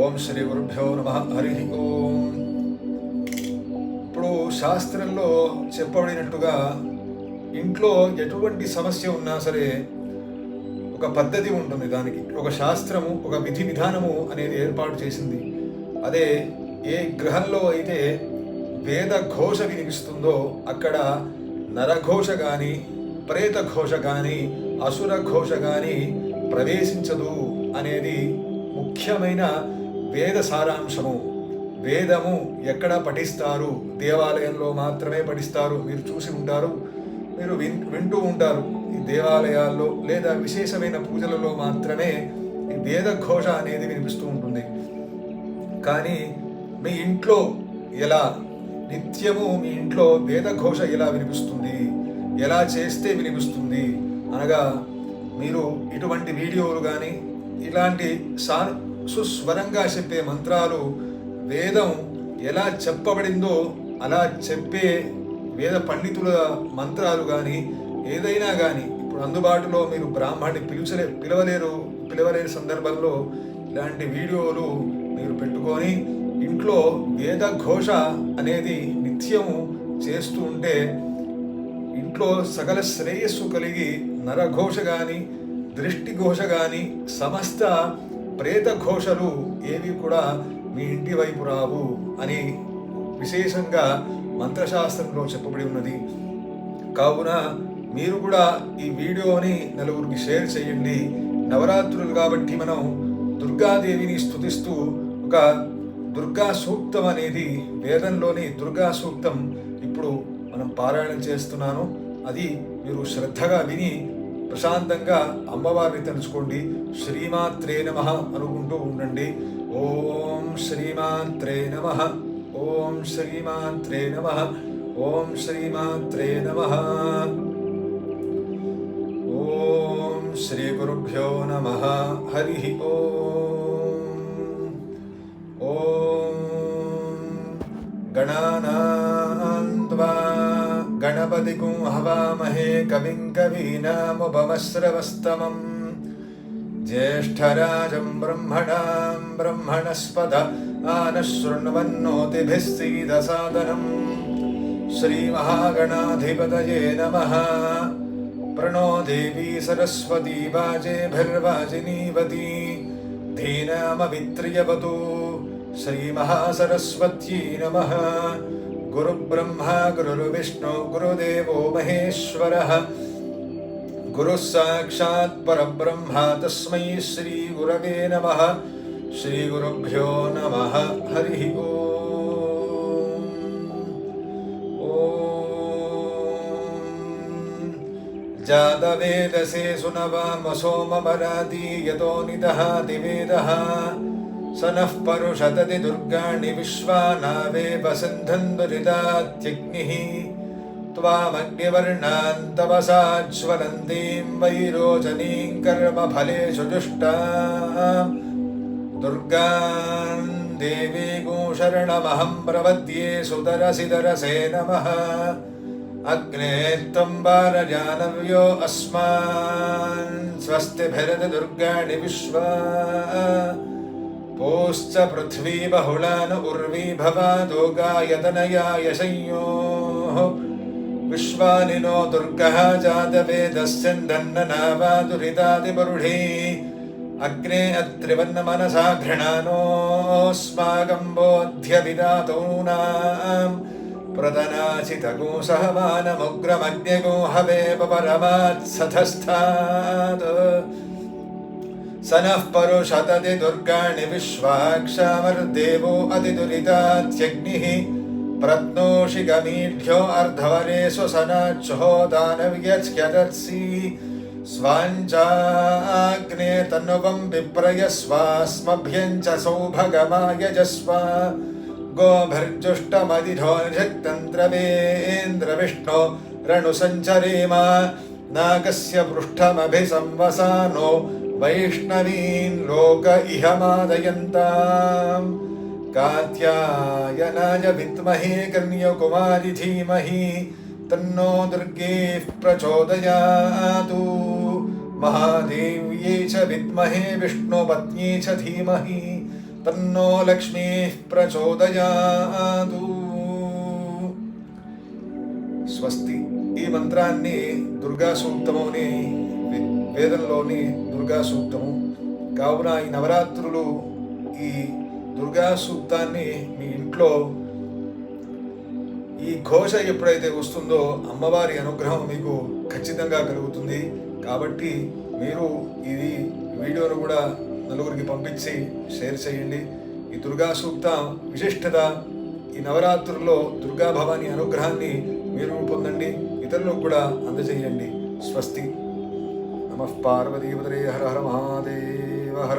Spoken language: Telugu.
ఓం శ్రీ గురుభ్యో నమ. హరి ఓం. ఇప్పుడు శాస్త్రంలో చెప్పబడినట్టుగా ఇంట్లో ఎటువంటి సమస్య ఉన్నా సరే ఒక పద్ధతి ఉంటుంది దానికి. ఒక శాస్త్రము ఒక విధి విధానము అనేది ఏర్పాటు చేసింది. అదే ఏ గ్రహంలో అయితే వేద ఘోష వినిపిస్తుందో అక్కడ నరఘోష కానీ ప్రేత ఘోష కానీ అసుర ఘోష కానీ ప్రవేశించదు అనేది ముఖ్యమైన వేద సారాంశము. వేదము ఎక్కడ పఠిస్తారు? దేవాలయంలో మాత్రమే పఠిస్తారు. మీరు చూసి ఉంటారు. మీరు విన్ వింటూ ఉంటారు. ఈ దేవాలయాల్లో లేదా విశేషమైన పూజలలో మాత్రమే ఈ వేద ఘోష అనేది వినిపిస్తూ ఉంటుంది. కానీ మీ ఇంట్లో ఎలా? నిత్యము మీ ఇంట్లో వేద ఘోష ఎలా వినిపిస్తుంది? ఎలా చేస్తే వినిపిస్తుంది? అనగా మీరు ఇటువంటి వీడియోలు కానీ ఇలాంటి సా సుస్వరంగా చెప్పే మంత్రాలు వేదం ఎలా చెప్పబడిందో అలా చెప్పే వేద పండితుల మంత్రాలు కానీ ఏదైనా కానీ ఇప్పుడు అందుబాటులో మీరు బ్రాహ్మణ్ణి పిలుచలే పిలవలేరు పిలవలేని సందర్భంలో ఇలాంటి వీడియోలు మీరు పెట్టుకొని ఇంట్లో వేద ఘోష అనేది నిత్యము చేస్తూ ఉంటే ఇంట్లో సకల శ్రేయస్సు కలిగి నరఘోష కానీ దృష్టిఘోష కానీ సమస్త ప్రేత ఘోషలు ఏవి కూడా మీ ఇంటి వైపు రావు అని విశేషంగా మంత్రశాస్త్రంలో చెప్పబడి ఉన్నది. కావున మీరు కూడా ఈ వీడియోని నలుగురికి షేర్ చేయండి. నవరాత్రులు కాబట్టి మనం దుర్గాదేవిని స్తుతిస్తూ ఒక దుర్గా సూక్తం అనేది వేదంలోని దుర్గా సూక్తం ఇప్పుడు మనం పారాయణం చేస్తున్నాను. అది మీరు శ్రద్ధగా విని ప్రశాంతంగా అమ్మవారిని తలుచుకోండి. శ్రీమాత్రే నమ అనుకుంటూ ఉండండి. ఓం శ్రీమాత్రే నమ. ఓం శ్రీమాత్రే నమ. ఓం శ్రీమాత్రే నమ. ఓం శ్రీ గురుభ్యో నమ. హరి ఓం. ఓం கணபதிக்கும் ஹவாமஹே கவிம் கவீனாமுபமஸ்ரவஸ்தமம் ज्येष्ठराजम् ब्रह्मणाम् ब्रह्मणस्पद आनशृण्वन्नोतिभिः सीदसादनम् श्रीमहागणाधिपतये नमः प्रणो देवी सरस्वती वाजेभिर्वाजिनीवती धीनामवित्र्यवतु श्रीमहासरस्वत्यै नमः गुरुब्रह्मा, गुरुर्विष्णु, गुरुदेवो महेश्वरः। गुरुः साक्षात् परब्रह्मा, तस्मै श्रीगुरवे नमः। श्रीगुरुभ्यो नमः। हरिः ॐ जातवेदसे सुनवामसोमपरादी यतो निदहाति वेदः स स सनः परुषदति दुर्गाणि विश्वानावे वसन्धन्वरिदात्यग्निः त्वामग्निवर्णान्तवसाज्ज्वलन्तीं वैरोचनीं कर्मफलेषु जुष्टा दुर्गान् देवीगूशरणमहं प्रवद्ये सुदरसिदरसे नमः। अग्ने त्वं वारजानव्यो अस्मान्। स्वस्तिभिरति दुर्गाणि विश्वा पूश्च पृथ्वी बहुला न उर्वी भवादो गायतनया यशयोः। विश्वानिनो दुर्गः जातवेदस्यन्दन्ननावादुरितादिपुरुषी अग्ने अत्रिवन्नमनसा घृणानोऽस्माकम् बोध्यविदातूनाम् प्रतनाचितगो सहमानमुग्रमग्निगो हवेपरमात्सथस्थात् सनः परो शतति दुर्गाणि विश्वाक्षामर्देवो अतिदुरितात्यग्निः प्रत्नोषि गमीढ्यो अर्धवरे सनाच्छो दानव्यच्छदत्सि स्वाञ्चाग्ने तन्नुवं विप्रयस्वास्मभ्यं च सौभगमाय जस्व गोभिर्जुष्टमदिढो निषक्तन्त्रमेन्द्रविष्णो रणुसञ्चरेम नागस्य पृष्ठमभिसंवसानो वैष्णवीन् लोक इह मादयन्ताम् कात्यायनाय विद्महे कन्यकुमारि धीमहि तन्नो दुर्गेः प्रचोदयातु महादेव्यै च विद्महे विष्णुपत्न्यै च धीमहि తన్నో లక్ష్మీ ప్రచోదయాదు స్వస్తి ఈ మంత్రాన్ని దుర్గా సూక్తము అని వే- వేదంలోని దుర్గా సూక్తము. కావున ఈ నవరాత్రులు ఈ దుర్గా సూక్తాన్ని మీ ఇంట్లో ఈ ఘోష ఎప్పుడైతే వస్తుందో అమ్మవారి అనుగ్రహం మీకు ఖచ్చితంగా కలుగుతుంది. కాబట్టి మీరు ఇది వీడియోను కూడా నలుగురికి పంపించి షేర్ చేయండి. ఈ దుర్గా సూక్త విశిష్టత ఈ నవరాత్రుల్లో దుర్గా భవాని అనుగ్రహాన్ని మీరు పొందండి. ఇతరులకు కూడా అందజేయండి. స్వస్తి. നമഃ പാർവതീപതരേ ഹര ഹര മഹാദേവ ഹര